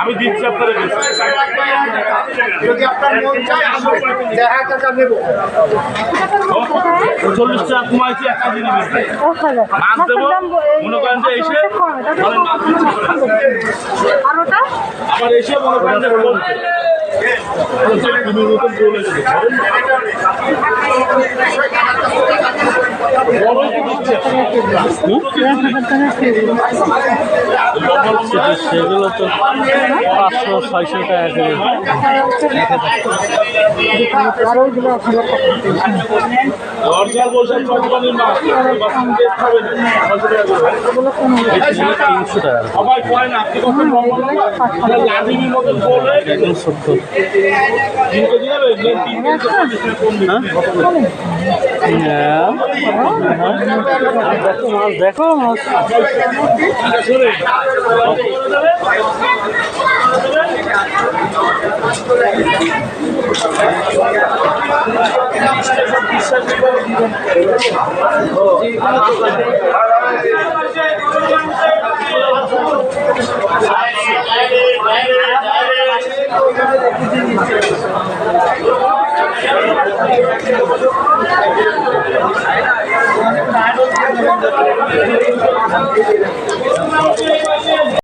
আমি দিচ্ছি আপনার যদি আপনার মন চায় দেখা টাকা নেব। চল্লিশ টাকা কমাইছি মাছ দেবো মনে করেন যে এসে আর আবার এসে মনে করেন যে বলছে তুমি নতুন বলে দেবে বড়ই তো দিচ্ছে সেগুলো তো পাঁচশো ছয়শো টাকা। করে। তিনশো টাকা। সবাই মাছ দেখো মাছ Thank you. Thank you.